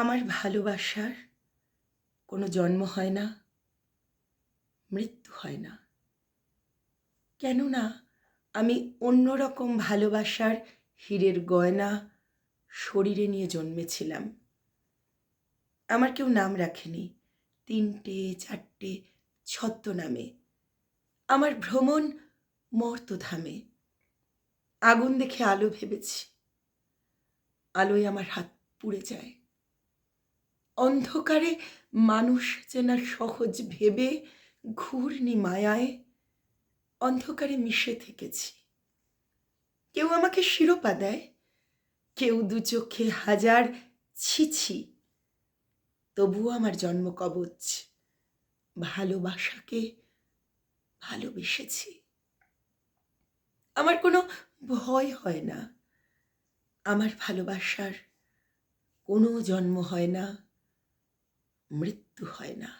আমার ভালোবাসার কোনো জন্ম হয় না, মৃত্যু হয় না। কেননা আমি অন্যরকম ভালোবাসার হীরের গয়না শরীরে নিয়ে জন্মেছিলাম। আমার কেউ নাম রাখেনি, তিনটে, চারটে ছদ্মনামে আমার ভ্রমণ মর্তধামে। আগুন দেখে আলো ভেবেছি। আলোয় আমার হাত পুড়ে যায়। অন্ধকারে মানুষ চেনা সহজ ভেবে ঘূর্ণি মায়ায় অন্ধকারে মিশে থেকেছি। কেউ আমাকে শিরোপা দেয়, কেউ দু চোখে হাজার ছিছি, তবুও আমার জন্ম কবচ, ভালোবাসাকে ভালোবেসেছি। আমার কোনো ভয় হয় না, আমার ভালোবাসার কোনো জন্ম হয় না। মৃত্যু হয় না